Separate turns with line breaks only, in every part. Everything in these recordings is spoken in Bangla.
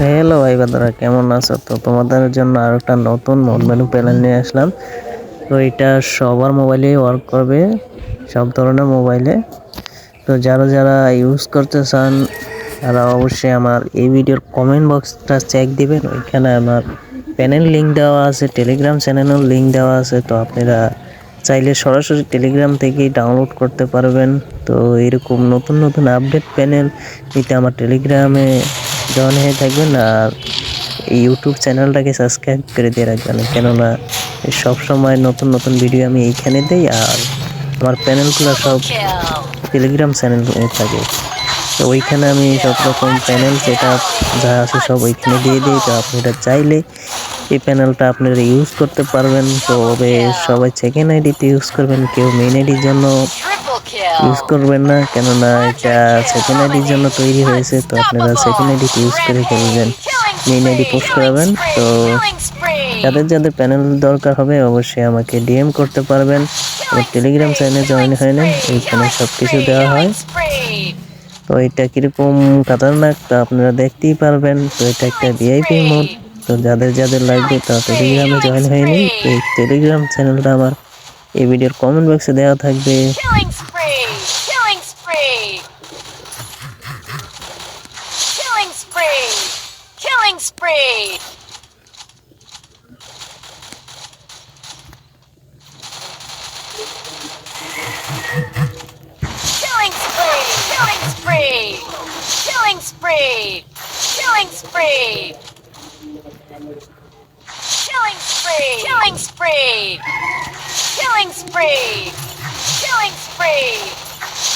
হ্যালো ভাই বাদারা কেমন আছো? তো তোমাদের জন্য আর একটা নতুন মোড মেনু প্যানেল নিয়ে আসলাম। তো এটা সবার মোবাইলে ওয়ার্ক করবে, সব ধরনের মোবাইলে তো যারা যারা ইউজ করতে চান, তারা অবশ্যই আমার এই ভিডিওর কমেন্ট বক্সটা চেক দিবেন। ওইখানে আমার প্যানেল লিঙ্ক দেওয়া আছে টেলিগ্রাম চ্যানেলের লিঙ্ক দেওয়া আছে। তো আপনারা চাইলে সরাসরি টেলিগ্রাম থেকেই ডাউনলোড করতে পারবেন। তো এরকম নতুন নতুন আপডেট প্যানেল নিতে আমার টেলিগ্রামে জয়েন হয়ে থাকবেন আর এই ইউটিউব চ্যানেলটাকে সাবস্ক্রাইব করে দিয়ে রাখবেন। কেননা সব সময় নতুন নতুন ভিডিও আমি এইখানে দিই আর আমার প্যানেলগুলো সব টেলিগ্রাম চ্যানেল থাকে। তো ওইখানে আমি সব রকম প্যানেল যেটা যা আছে সব ওইখানে দিয়ে দিই। তো আপনারা চাইলে এই প্যানেলটা আপনারা ইউজ করতে পারবেন। তবে সবাই সেকেন্ড আইডিতে ইউজ করবেন, কেউ মেইন আইডির জন্য ইউজ করবেন না, কেননা এটা সেকেন্ড আইডির জন্য তৈরি হয়েছে, তো আপনারা সেকেন্ড আইডিতে ইউজ করে ফেলবেন। মেইন আইডি পোস্ট করাবেন, তো যাদের যাদের প্যানেল দরকার হবে অবশ্যই আমাকে ডিএম করতে পারবেন টেলিগ্রাম চ্যানেলে জয়েন হয়ে নেন এইখানে সব কিছু দেওয়া হয়। তো এটা কীরকম খাতারনাক তা আপনারা দেখতেই পারবেন, তো এটা একটা ভিআইপি মোড তো যাদের যাদের লাগবে তারা টেলিগ্রামে জয়েন হয়ে নিন এই টেলিগ্রাম চ্যানেলটা আমার এই ভিডিওর কমেন্ট বক্সে দেওয়া থাকবে
Killing spree! Killing spree! Killing spree! Killing spree! Killing spree! Killing spree! Killing spree! Killing spree!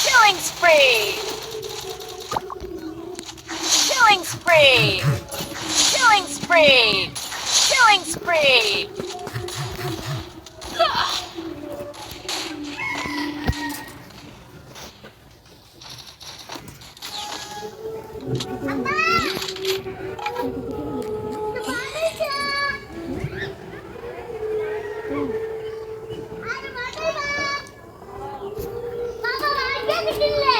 Killing spree! Killing spree! Killing spree! Killing spree! Killing spree!
Let me do